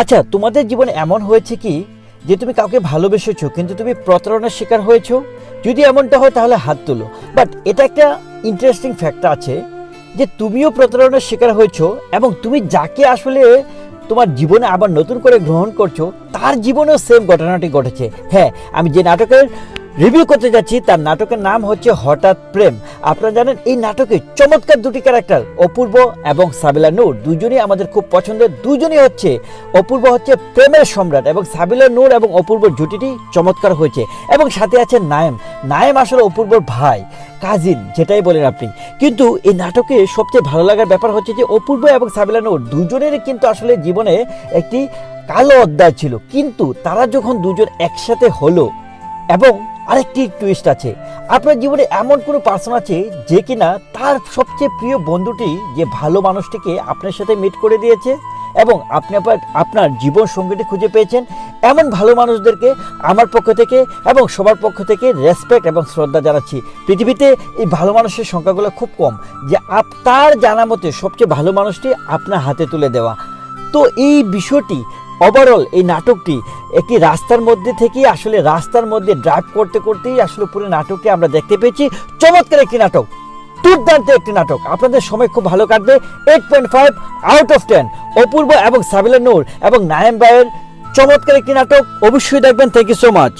আচ্ছা তোমাদের জীবনে এমন হয়েছে কি যে তুমি কাউকে ভালোবেসেছো, কিন্তু তুমি প্রতারণার শিকার হয়েছো? যদি এমনটা হয় তাহলে হাত তুলো। বাট এটা একটা ইন্টারেস্টিং ফ্যাক্ট আছে যে তুমিও প্রতারণার শিকার হয়েছো এবং তুমি যাকে আসলে তোমার জীবনে আবার নতুন করে গ্রহণ করছ, তার জীবনেও সেম ঘটনাটি ঘটেছে। হ্যাঁ আমি যে নাটকের রিভিউ করতে যাচ্ছি, তার নাটকের নাম হচ্ছে হঠাৎ প্রেম। আপনারা জানেন, এই নাটকে চমৎকার দুটি ক্যারেক্টার, অপূর্ব এবং সাবিলা নূর। দুজনই আমাদের খুব পছন্দের। দুজনই হচ্ছে, অপূর্ব হচ্ছে প্রেমের সম্রাট এবং সাবিলা নূর এবং অপূর্ব জুটিটি চমৎকার হয়েছে। এবং সাথে আছে নায়েম। নায়েম আসলে অপূর্বর ভাই, কাজিন, যেটাই বলেন আপনি। কিন্তু এই নাটকে সবচেয়ে ভালো লাগার ব্যাপার হচ্ছে যে, অপূর্ব এবং সাবিলা নূর দুজনেরই কিন্তু আসলে জীবনে একটি কালো অধ্যায় ছিল। কিন্তু তারা যখন দুজন একসাথে হলো এবং আরেকটি টুইস্ট আছে। আপনার জীবনে এমন কোনো পার্সন আছে যে কিনা তার সবচেয়ে প্রিয় বন্ধুটি যে ভালো মানুষটিকে আপনার সাথে মিট করে দিয়েছে এবং আপনি আবার আপনার জীবন সঙ্গীটি খুঁজে পেয়েছেন। এমন ভালো মানুষদেরকে আমার পক্ষ থেকে এবং সবার পক্ষ থেকে রেসপেক্ট এবং শ্রদ্ধা জানাচ্ছি। পৃথিবীতে এই ভালো মানুষের সংখ্যাগুলো খুব কম, যে আপ, তার জানা মতে সবচেয়ে ভালো মানুষটি আপনার হাতে তুলে দেওয়া। তো এই বিষয়টি ওভারঅল এই নাটকটি একটি রাস্তার মধ্যে থেকেই আসলে রাস্তার মধ্যে ড্রাইভ করতে করতেই আসলে পুরো নাটকটি আমরা দেখতে পেয়েছি। চমৎকার একটি নাটক, দুর্দান্ত একটি নাটক। আপনাদের সময় খুব ভালো কাটবে। Eight point five out of ten Apurba এবং সাবিলা নূর এবং নায়েম বায়ের চমৎকার একটি নাটক। অবশ্যই দেখবেন। Thank you so much